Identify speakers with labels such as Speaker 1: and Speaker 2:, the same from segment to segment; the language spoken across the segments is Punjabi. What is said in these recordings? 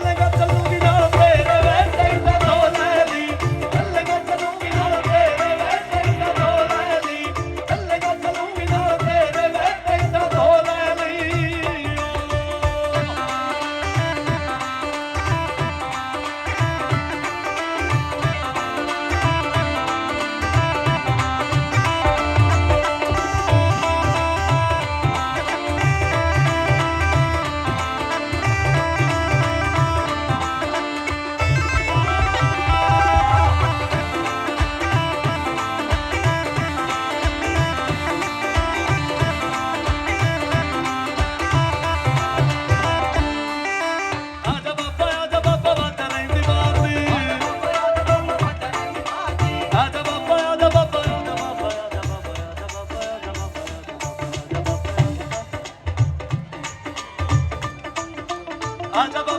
Speaker 1: கண்ணகத்தல் 아잡아.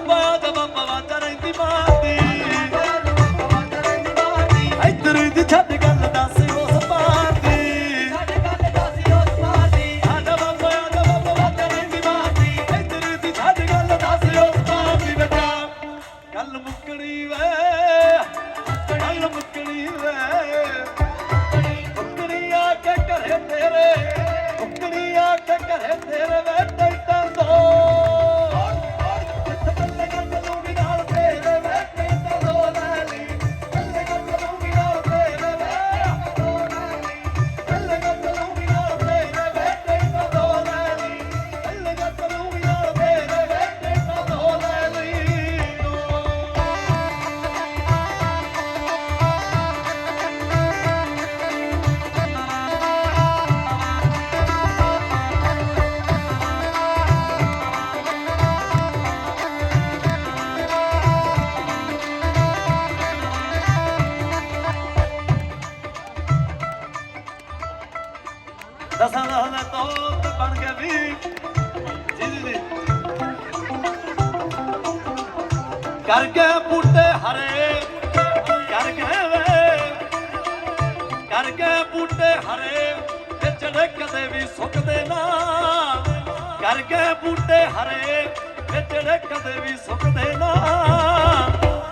Speaker 1: ਇਹ ਜਿਹੜੇ ਕਦੇ ਵੀ ਸੁੱਕਦੇ ਨਾ।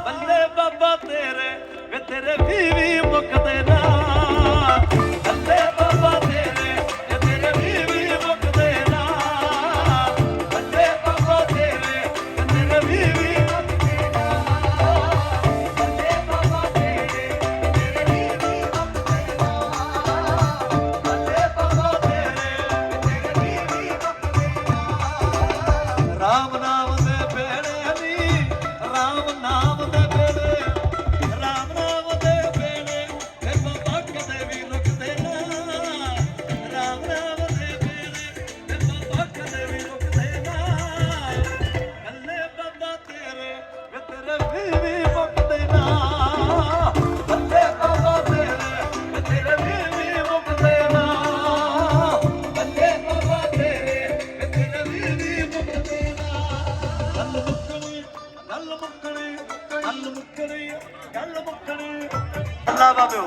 Speaker 1: ਬੱਲੇ ਬਾਬਾ ਤੇਰੇ, ਵੇ ਤੇਰੇ ਵੀ ਵੀ ਮੁੱਕਦੇ ਨਾ। கள்ள மக்களே கள்ள மக்களே. நல்லா பாபு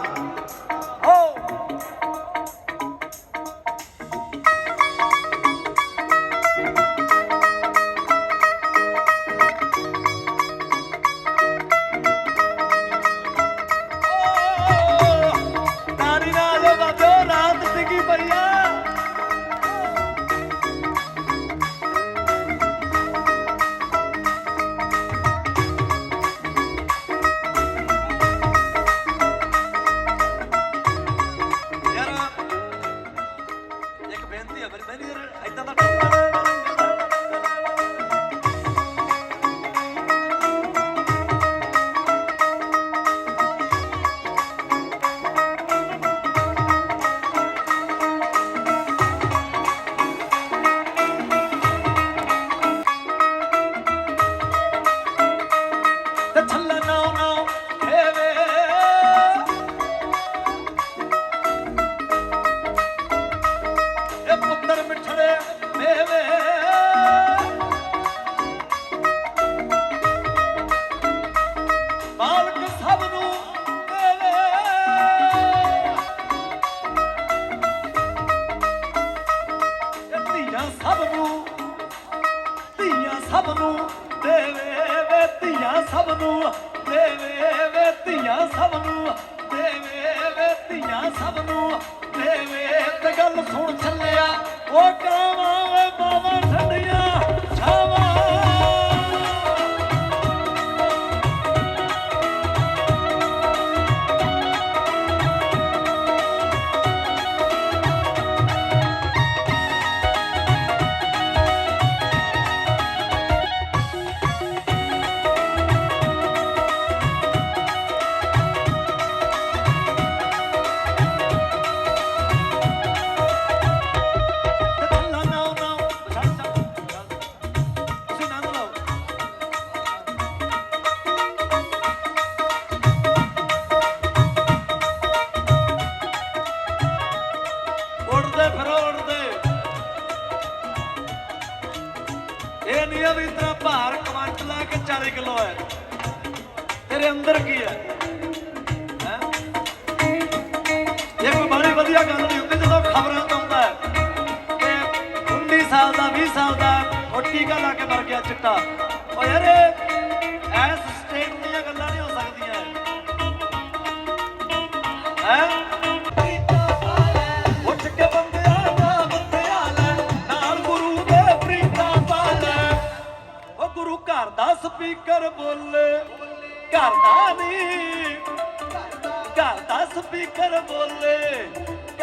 Speaker 1: ਸਭ ਨੂੰ ਦੇਵੇ ਤੇ ਗੱਲ ਸੁਣ ਛੱਲਿਆ। ਉਹ ਟਾਈਮ ਸਾਹਿਬ ਦਾ ਉਹ ਟੀਕਾ ਲਾ ਕੇ ਮਰ ਗਿਆ ਚਿੱਟਾ। ਓ ਯਾਰ, ਐਸ ਸਟੇਟ ਦੀਆਂ ਗੱਲਾਂ ਨਹੀਂ ਹੋ ਸਕਦੀਆਂ। ਹੈ? ਘਰ ਦਾ ਸਪੀਕਰ ਬੋਲੇ। ਘਰ ਦਾ ਨਹੀਂ ਘਰ ਦਾ ਸਪੀਕਰ ਬੋਲੇ।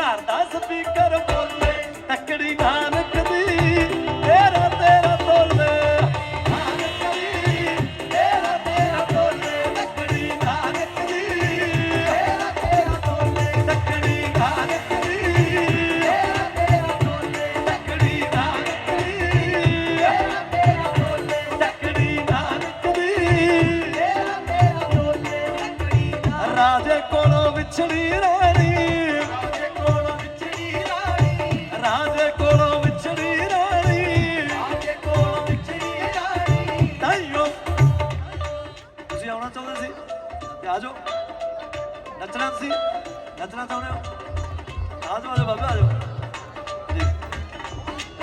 Speaker 1: ਘਰ ਦਾ ਸਪੀਕਰ ਬੋਲੇ। ਤੱਕੜੀ ਨਾਨਕ ਦੀ ਆਜੋ। ਨੱਚਣਾ ਤੁਸੀਂ? ਨੱਚਣਾ ਚਾਹੁੰਦੇ ਹੋ? ਆਜੋ ਆਜੋ ਬਾਬਾ, ਆਜੋ।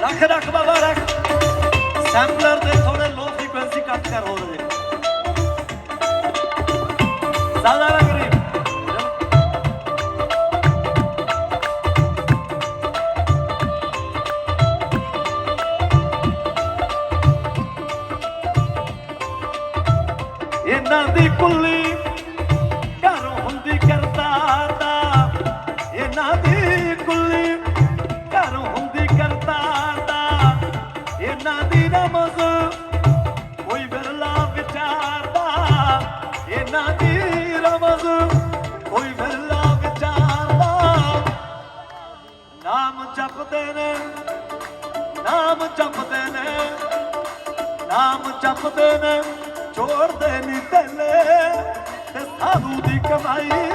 Speaker 1: ਰੱਖ ਰੱਖ ਬਾਬਾ, ਰੱਖ। ਸੈਂਪਲਰ ਦੇ ਥੋੜੇ ਲੋ ਫ੍ਰੀਕੁਐਂਸੀ ਕੱਟ ਕਰ ਹੋ ਰਹੇ ਜ਼ਿਆਦਾ ਕੁੱਲੀ ਦੀ ਗੁੱਲੀ ਘਰ ਹੁੰਦੀ ਕਰਤਾਰ ਦਾ। ਇਹਨਾਂ ਦੀ ਨਮਜ਼ ਕੋਈ ਵਿਰਲਾ ਵਿਚਾਰਦਾ ਇਹਨਾਂ ਦੀ ਰਮਜ਼ ਕੋਈ ਵਿਰਲਾ ਵਿਚਾਰਦਾ ਨਾਮ ਜਪਦੇ ਨੇ, ਨਾਮ ਜਪਦੇ ਨੇ, ਨਾਮ ਜਪਦੇ ਨੇ ਛੋੜਦੇ ਨਹੀਂ ਤੇਲੇ ਤੇ ਦੀ ਕਮਾਈ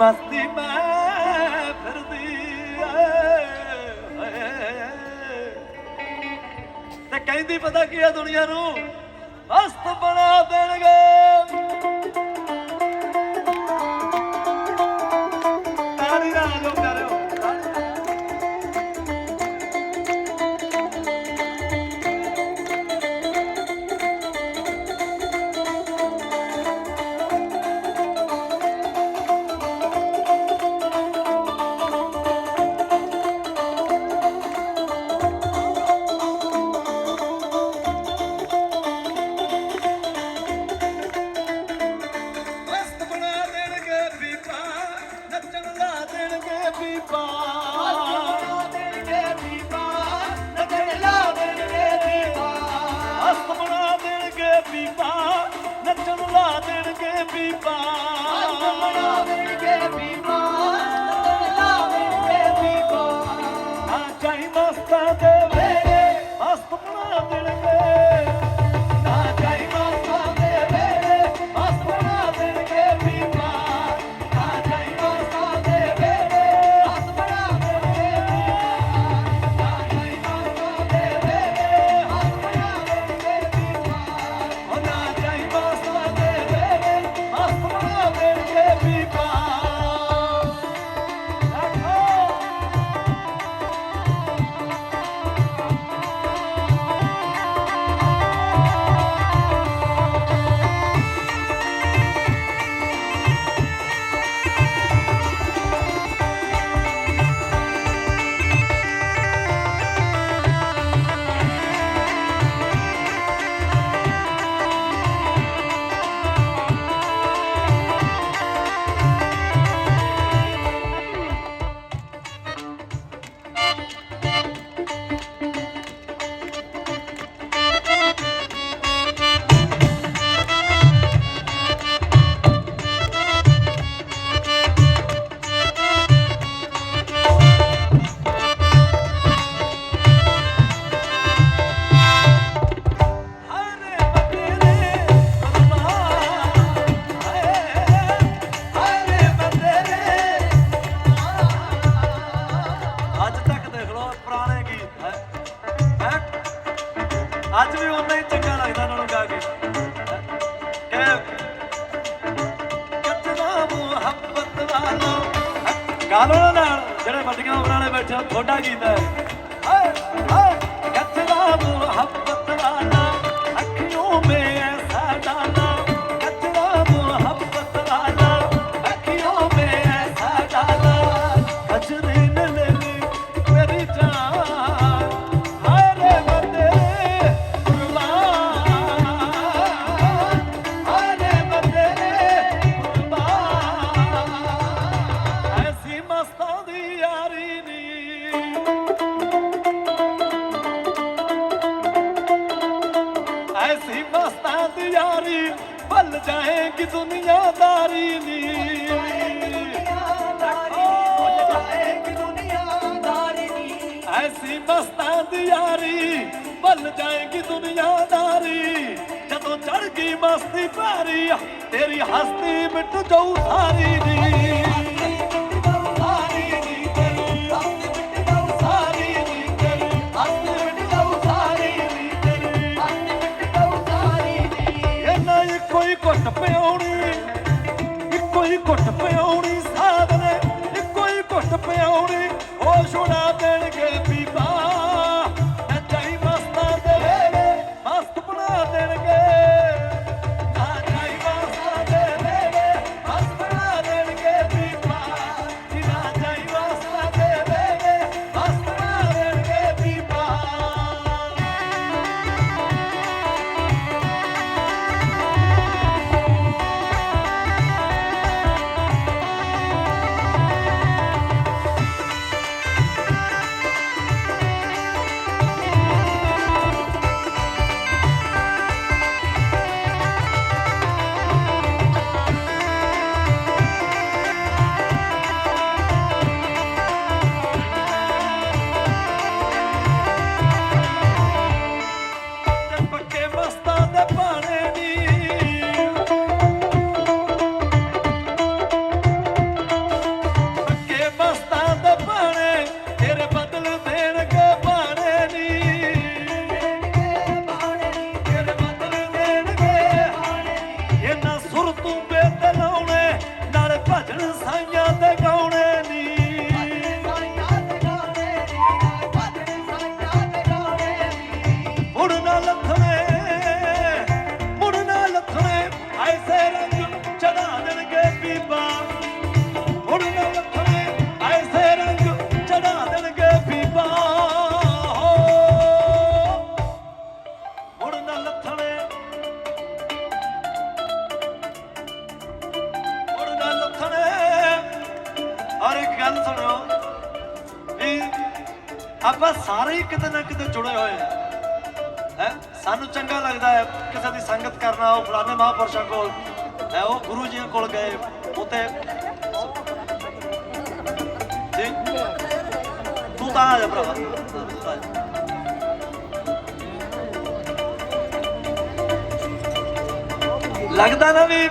Speaker 1: ਮਸਤੀ ਮੈਂ ਫਿਰਦੀ ਕਹਿੰਦੀ ਪਤਾ ਕੀ ਆ ਦੁਨੀਆ ਨੂੰ? ਮਸਤ ਬਣਾ ਦੇਣਗੇ। be by. ਤੁਹਾਡਾ ਗੀਤ ਹੈ। ਐਸੀ ਮਸਤਾਂ ਦੀ ਯਾਰੀ, ਭੁੱਲ ਜਾਏਗੀ ਦੁਨੀਆਦਾਰੀ। ਜਦੋਂ ਚੜ ਗਈ ਮਸਤੀ ਭਾਰੀ, ਤੇਰੀ ਹਸਤੀ ਮਿਟ ਜਾਊ ਸਾਰੀ ਦੀ। ਕੋਈ ਕੁੱਟ ਪਿਆਉਣੀ ਇੱਕੋ ਹੀ ਕੁੱਟ ਪਿਆਉਣੀ ਆਪਾਂ ਸਾਰੇ ਕਿਤੇ ਨਾ ਕਿਤੇ ਜੁੜੇ ਹੋਏ ਆ ਹੈ? ਸਾਨੂੰ ਚੰਗਾ ਲੱਗਦਾ ਹੈ ਕਿਸੇ ਦੀ ਸੰਗਤ ਕਰਨਾ, ਉਹ ਫਲਾਣੇ ਮਹਾਪੁਰਸ਼ਾਂ ਕੋਲ। ਹੈ? ਉਹ ਗੁਰੂ ਜੀ ਕੋਲ ਗਏ ਉਤੇ ਤੂੰ ਤਾਂ ਆ ਜਾ ਭਰਾ ਲੱਗਦਾ ਨਾ ਵੀ